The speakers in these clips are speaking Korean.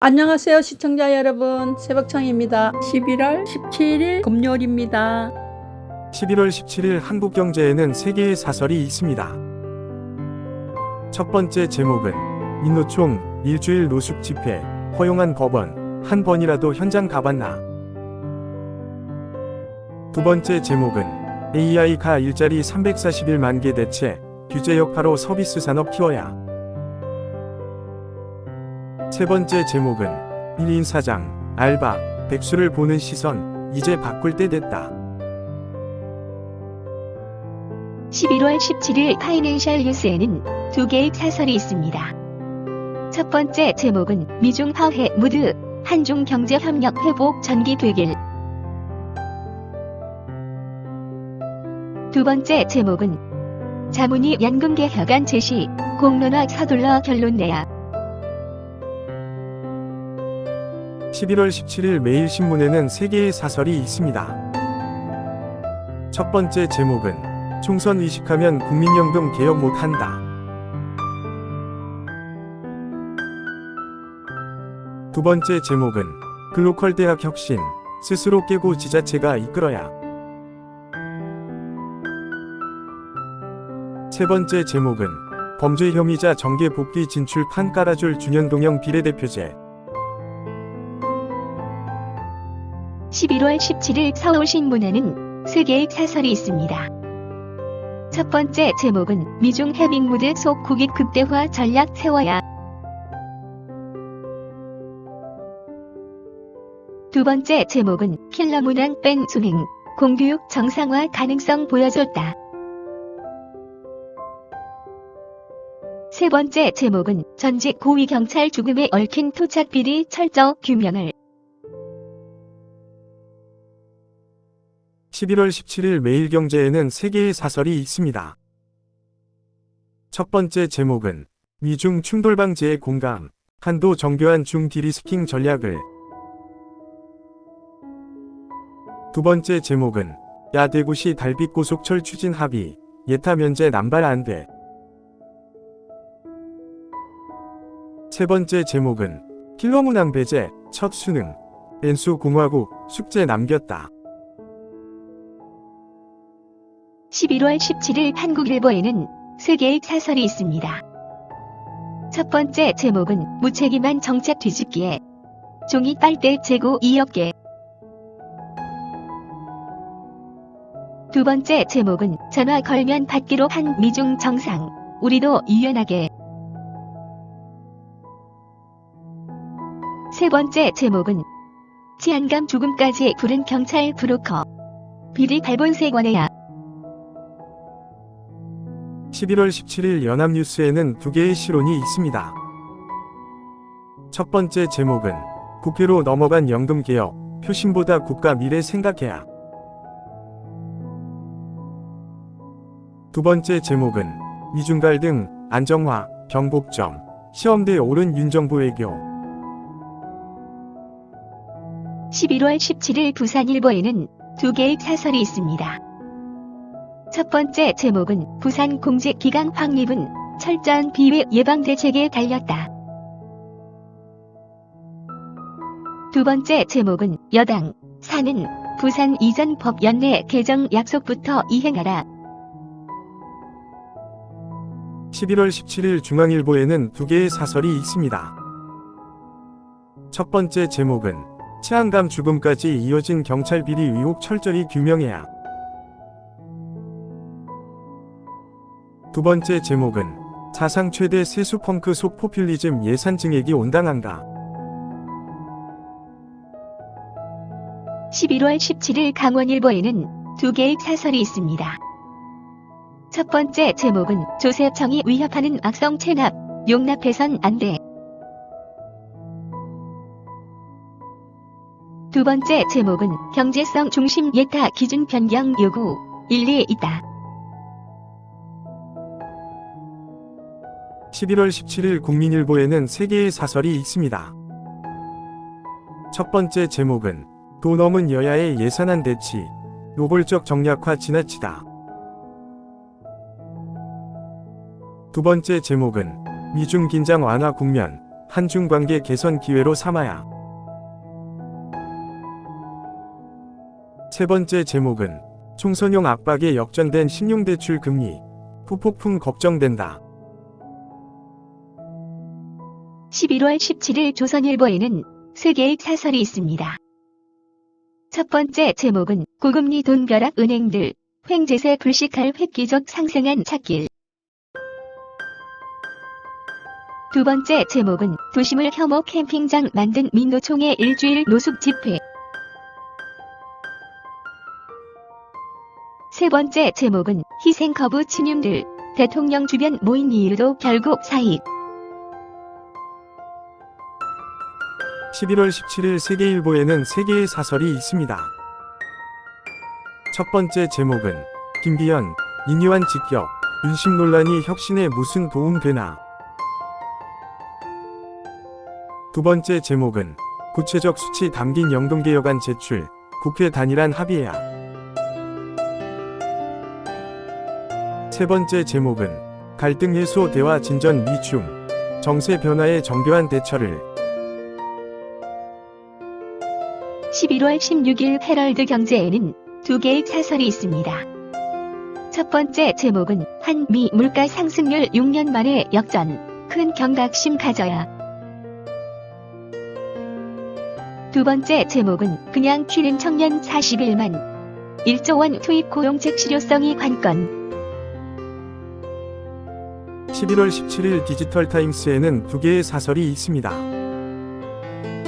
안녕하세요 시청자 여러분. 새벽청입니다. 11월 17일 금요일입니다. 11월 17일 한국경제에는 세 개의 사설이 있습니다. 첫 번째 제목은 민노총 일주일 노숙 집회 허용한 법원 한 번이라도 현장 가봤나? 두 번째 제목은 AI가 일자리 341만 개 대체 규제 여파로 서비스 산업 키워야 세 번째 제목은 1인 사장 알바 백수를 보는 시선 이제 바꿀 때 됐다 11월 17일 파이낸셜 뉴스에는 두 개의 사설이 있습니다. 첫 번째 제목은 미중 화해 무드 한중 경제 협력 회복 전기 되길. 두 번째 제목은 자문위 연금 개혁안 제시 공론화 서둘러 결론 내야. 11월 17일 매일 신문에는 세 개의 사설이 있습니다. 첫 번째 제목은 총선 의식하면 국민연금 개혁 못한다. 두 번째 제목은 글로컬 대학 혁신 스스로 깨고 지자체가 이끌어야. 세 번째 제목은 범죄 혐의자 정계 복귀 진출 판 깔아줄 준현동형 비례대표제. 11월 17일 서울신문에는 세 개의 사설이 있습니다. 첫 번째 제목은 미중 해빙무드 속 국익 극대화 전략 세워야. 두 번째 제목은 킬러 문항 뺀 수행, 공교육 정상화 가능성 보여줬다. 세 번째 제목은 전직 고위 경찰 죽음에 얽힌 토착 비리 철저 규명을 11월 17일 매일경제에는 세 개의 사설이 있습니다. 첫 번째 제목은 미중 충돌 방지에 공감, 한도 정교한 중 디리스킹 전략을 두 번째 제목은 야대구시 달빛 고속철 추진 합의, 예타 면제 남발 안 돼. 세 번째 제목은 킬러문항 배제, 첫 수능, 엔수 공화국, 숙제 남겼다. 11월 17일 한국일보에는 세 개의 사설이 있습니다. 첫 번째 제목은 무책임한 정책 뒤집기에 종이 빨대 재고 2억 개. 두 번째 제목은 전화 걸면 받기로 한 미중 정상. 우리도 유연하게. 세 번째 제목은 치안감 죽음까지 부른 경찰 브로커. 비리 발본세 관해야. 11월 17일 연합뉴스에는 두 개의 실론이 있습니다. 첫 번째 제목은 국회로 넘어간 연금개혁, 표심보다 국가 미래 생각해야. 두 번째 제목은 미중 갈 등, 안정화, 경복점, 시험대에 오른 윤정부 외교. 11월 17일 부산일보에는 두 개의 사설이 있습니다. 첫 번째 제목은 부산 공직 기강 확립은 철저한 비위 예방 대책에 달렸다. 두 번째 제목은 여당 사는 부산 이전 법 연내 개정 약속부터 이행하라. 11월 17일 중앙일보에는 두 개의 사설이 있습니다. 첫 번째 제목은 치안감 죽음까지 이어진 경찰 비리 의혹 철저히 규명해야. 두 번째 제목은 사상 최대 세수 펑크 속 포퓰리즘 예산 증액이 온당한가. 11월 17일 강원일보에는 두 개의 사설이 있습니다. 첫 번째 제목은 조세청이 위협하는 악성 체납, 용납해선 안 돼. 두 번째 제목은 경제성 중심 예타 기준 변경 요구, 일리 있다. 11월 17일 국민일보에는 세 개의 사설이 있습니다. 첫 번째 제목은 도 넘은 여야의 예산안 대치, 노골적 정략화 지나치다. 두 번째 제목은 미중 긴장 완화 국면, 한중 관계 개선 기회로 삼아야. 세 번째 제목은 총선용 압박에 역전된 신용대출 금리 후폭풍 걱정된다. 11월 17일 조선일보에는 세 개의 사설이 있습니다. 첫 번째 제목은 고금리 돈벼락 은행들 횡재세 불식할 획기적 상승한 찻길. 두 번째 제목은 도심을 혐오 캠핑장 만든 민노총의 일주일 노숙 집회. 세 번째 제목은 희생 거부 친윤들 대통령 주변 모인 이유도 결국 사익. 11월 17일 세계일보에는 세 개의 사설이 있습니다. 첫 번째 제목은 김기현, 인유한 직격, 윤심 논란이 혁신에 무슨 도움 되나? 두 번째 제목은 구체적 수치 담긴 연금개혁안 제출, 국회 단일한 합의해야. 세 번째 제목은 갈등 해소 대화 진전 미중, 정세 변화에 정교한 대처를 11월 16일 헤럴드 경제에는 두 개의 사설이 있습니다. 첫 번째 제목은 한미 물가 상승률 6년 만에 역전, 큰 경각심 가져야. 두 번째 제목은 그냥 튀는 청년 41만, 1조 원 투입 고용책 실효성이 관건. 11월 17일 디지털 타임스에는 두 개의 사설이 있습니다.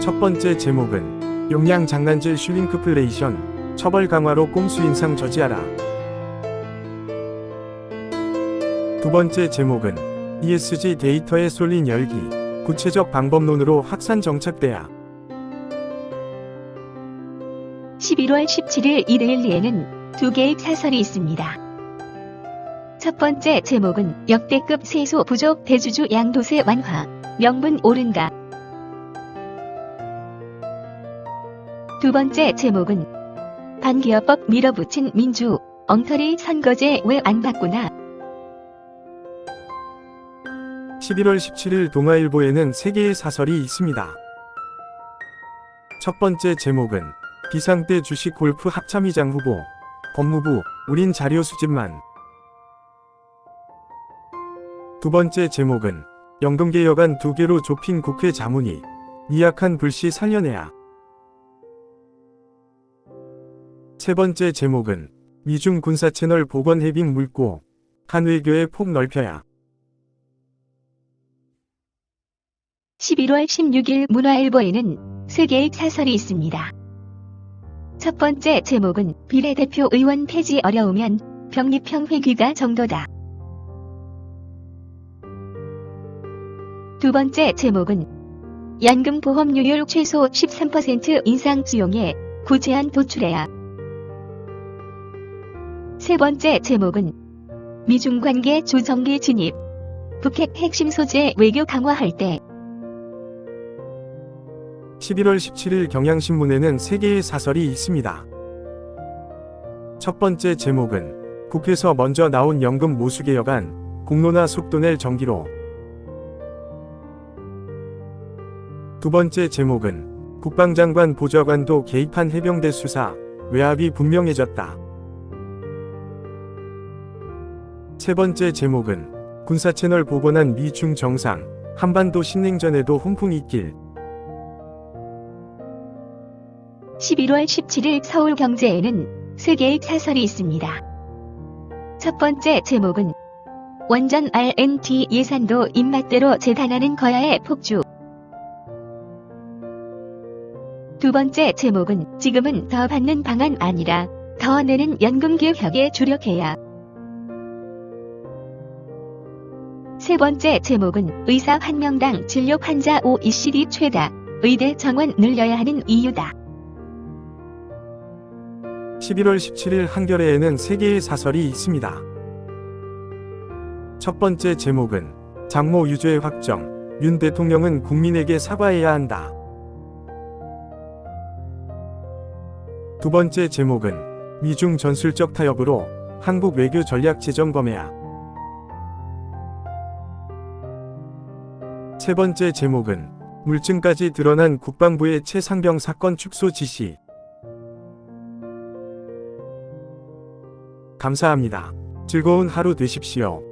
첫 번째 제목은 용량 장난질 슈링크플레이션 처벌 강화로 꼼수 인상 저지하라. 두 번째 제목은 ESG 데이터에 쏠린 열기 구체적 방법론으로 확산 정착돼야. 11월 17일 이데일리에는 두 개의 사설이 있습니다. 첫 번째 제목은 역대급 세소 부족 대주주 양도세 완화, 명분 옳은가. 두 번째 제목은 반기업법 밀어붙인 민주, 엉터리 선거제 왜안 바꾸나. 11월 17일 동아일보에는 세 개의 사설이 있습니다. 첫 번째 제목은 비상대 주식 골프 합참의장 후보 법무부 우린 자료 수집만 두 번째 제목은 연금개혁안 두 개로 좁힌 국회 자문이 미약한 불씨 살려내야 세 번째 제목은 미중 군사 채널 복원 해빙 물고 한 외교의 폭 넓혀야 11월 16일 문화일보에는 세 개의 사설이 있습니다. 첫 번째 제목은 비례대표 의원 폐지 어려우면 병립형 회귀가 정도다. 두 번째 제목은 연금 보험료율 최소 13% 인상 수용에 구제안 도출해야. 세 번째 제목은 미중 관계 조정기 진입. 북핵 핵심 소재 외교 강화할 때 11월 17일 경향신문에는 세 개의 사설이 있습니다. 첫 번째 제목은 국회에서 먼저 나온 연금 모수 개혁안 공론화 속도 낼 정기로 두 번째 제목은 국방장관 보좌관도 개입한 해병대 수사 외압이 분명해졌다. 세 번째 제목은 군사 채널 복원한 미중 정상 한반도 신냉전에도 훈풍 있길 11월 17일 서울 경제에는 세 개의 사설이 있습니다. 첫 번째 제목은 원전 R&D 예산도 입맛대로 재단하는 거야의 폭주. 두 번째 제목은 지금은 더 받는 방안 아니라 더 내는 연금 개혁에 주력해야. 세 번째 제목은 의사 한 명당 진료 환자 OECD 최다. 의대 정원 늘려야 하는 이유다. 11월 17일 한겨레에는 세 개의 사설이 있습니다. 첫 번째 제목은 장모 유죄 확정, 윤 대통령은 국민에게 사과해야 한다. 두 번째 제목은 미중 전술적 타협으로 한국 외교 전략 재점검해야. 세 번째 제목은 물증까지 드러난 국방부의 최상병 사건 축소 지시. 감사합니다. 즐거운 하루 되십시오.